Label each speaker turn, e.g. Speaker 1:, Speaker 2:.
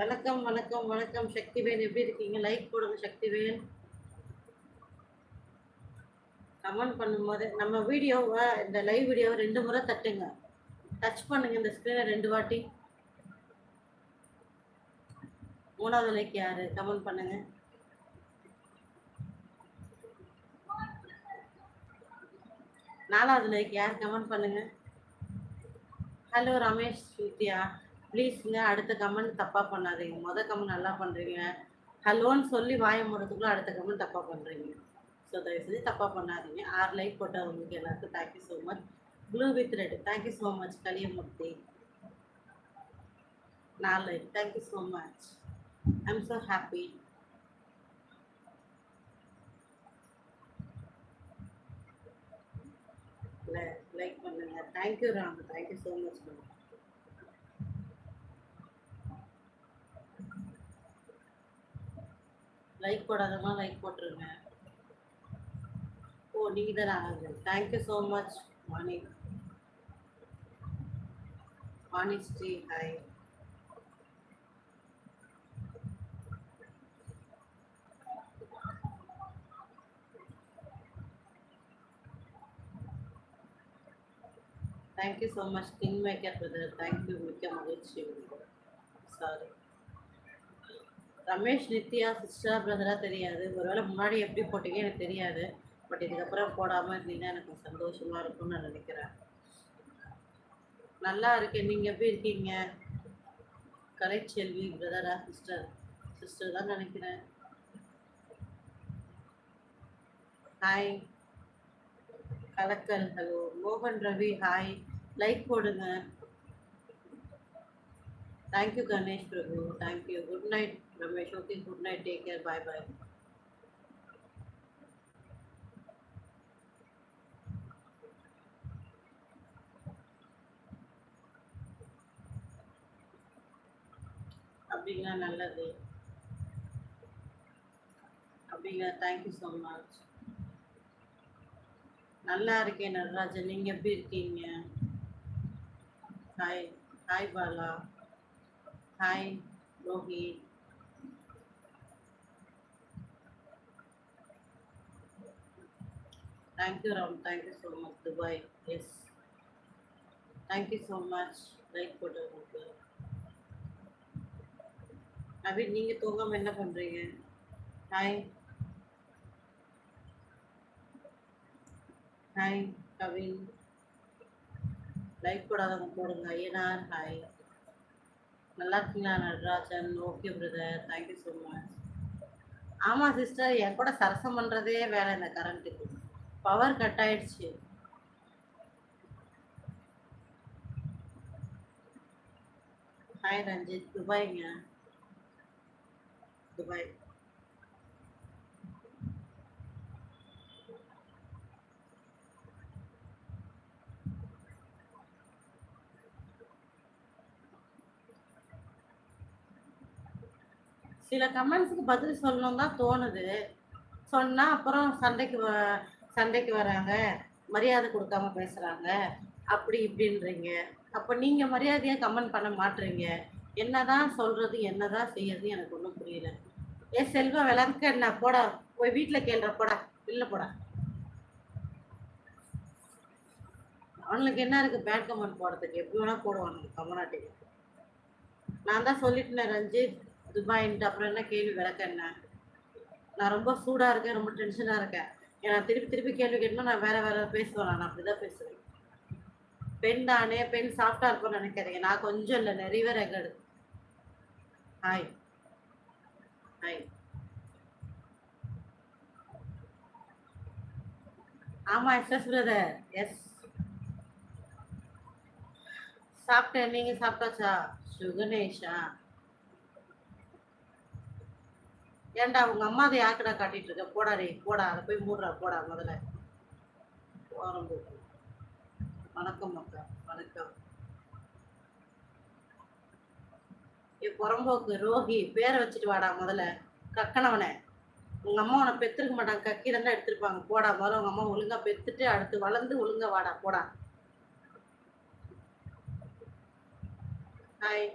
Speaker 1: வணக்கம் வணக்கம் வணக்கம். சக்திவேன் எப்படி இருக்கீங்க? லைக் போடுங்க சக்திவேன் கமெண்ட் பண்ணும்போது நம்ம வீடியோவை இந்த லைவ் வீடியோவை ரெண்டு முறை தட்டுங்க. டச் பண்ணுங்க இந்த ஸ்க்ரீனை ரெண்டு வாட்டி. மூணாவது லைக் யாரு? கமெண்ட் பண்ணுங்க. நாலாவது லைக் யார்? கமெண்ட் பண்ணுங்க. ஹலோ ரமேஷ் வித்யா ப்ளீஸுங்க அடுத்த கமெண்ட் தப்பாக பண்ணாதீங்க. மொதல் கமெண்ட் நல்லா பண்ணுறீங்க ஹலோன்னு சொல்லி வாய மூடத்துக்குள்ள அடுத்த கமெண்ட் தப்பாக பண்ணுறீங்க ஸோ தயவு செஞ்சு தப்பாக பண்ணாதீங்க. ஆறு லைக் போட்டவங்களுக்கு எல்லாருக்கும் thank you so much blue with red thank you so much Kaliyamoorthy. நாலு like thank you so much I'm so happy like பண்ணுங்க. Thank you Ram thank you so much ma'am like போடாதவங்க like போட்டுருங்க ஓ நீங்கள் தான் ஆகுது thank you so much Vani Vani Sri hi thank you so much king maker brother thank you மிக்க மகிழ்ச்சி. Sorry Ramesh Nithya sister பிரதராக தெரியாது. ஒருவேளை முன்னாடி எப்படி போட்டீங்க எனக்கு தெரியாது. பட் இதுக்கப்புறம் போடாமல் இருந்தீங்கன்னா எனக்கு சந்தோஷமாக இருக்கும்னு நான் நினைக்கிறேன். நல்லா இருக்கேன். நீங்கள் எப்படி இருக்கீங்க? கலைச்செல்வி பிரதரா சிஸ்டர் சிஸ்டர் தான் நினைக்கிறேன். ஹாய் கலக்கல் ஹலோ மோகன் ரவி ஹாய் லைக் போடுங்க. Thank you Ganesh Prabhu thank you good night Ramesh okay good night take care bye bye அப்படிங்களா? நல்லது. அப்படிங்களா? தேங்க்யூ ஸோ மச் நல்லா இருக்கேன் நடராஜன். நீங்கள் எப்படி இருக்கீங்க? Hi hi Bala hi Rohit thank you Ram thank you so much Dubai yes thank you so much like போட்டவங்களுக்கு Naveen நீங்கள் தூங்காமல் என்ன பண்ணுறீங்க ஹாய் ஹாய் கவின் லைக் போடாதவங்க போடுங்க. ஐயனார் ஹாய் நல்லா இருக்கீங்களா Natarajan? Okay brother. Thank you so much ஆமாம் சிஸ்டர் என் கூட சரசம் பண்ணுறதே வேலை இந்த கரண்ட்டுக்கு பவர் கட் ஆயிடுச்சு. ஹாய் ரஞ்சித். துபாய்ங்க. துபாய். சில கமெண்ட்ஸுக்கு பதில் சொல்லணும் தான் தோணுது. சொன்னால் அப்புறம் சண்டைக்கு வ சண்டைக்கு வராங்க. மரியாதை கொடுக்காம பேசுகிறாங்க அப்படி இப்படின்றீங்க. அப்போ நீங்கள் மரியாதையாக கமெண்ட் பண்ண மாட்டுறீங்க என்ன தான் சொல்கிறது என்னதான் செய்யறது எனக்கு ஒன்றும் புரியல. ஏ செல்வ விளக்க என்ன போடா. போய் வீட்டில் கேள்ற போடா. இல்லை போடா. அவனுக்கு என்ன இருக்குது பேட் கமெண்ட் போடுறதுக்கு. எப்படி வேணால் போடுவானுங்க கமனாட்டி நான் தான் சொல்லிட்டேன் ரஞ்சித். துபாயின்ட்டு அப்புறம் என்ன கேள்வி விளக்க என்ன? நான் ரொம்ப சூடாக இருக்கேன் ரொம்ப டென்ஷனாக இருக்கேன். ஏன்னா திருப்பி திருப்பி கேள்வி கேட்டோம்னா நான் வேற வேற பேசுவேன் நான் அப்படி தான் பேசுவேன். பெண் தானே பெண் சாஃப்டாக இருப்போம்னு நினைக்கிறீங்க நான் கொஞ்சம் இல்லை நிறையவே எங்கடு ஹாய் ஹாய் ஆமாம் எஸ் பிரதர் எஸ் சாப்பிட்டேன். நீங்கள் சாப்பிட்டாச்சா? சுகனேஷா? ஏன்டா உங்க அம்மா அதை யாருக்கடா காட்டிட்டு இருக்க போடா. போடா அதை போய் மூடுறா போடா முதல்ல. ஓரம் வணக்கம் மக்கா வணக்கம். ஏ புறம்போக்கு ரோஹி பேரை வச்சுட்டு வாடா முதல்ல. கக்கனவனே. உங்க அம்மா உன்னை பெத்திருக்க மாட்டாங்க. கக்கி தான் எடுத்திருப்பாங்க போடா முதல்ல உங்க அம்மா ஒழுங்கா பெத்துட்டு அடுத்து வளர்ந்து ஒழுங்கா வாடா போடா. ஹாய்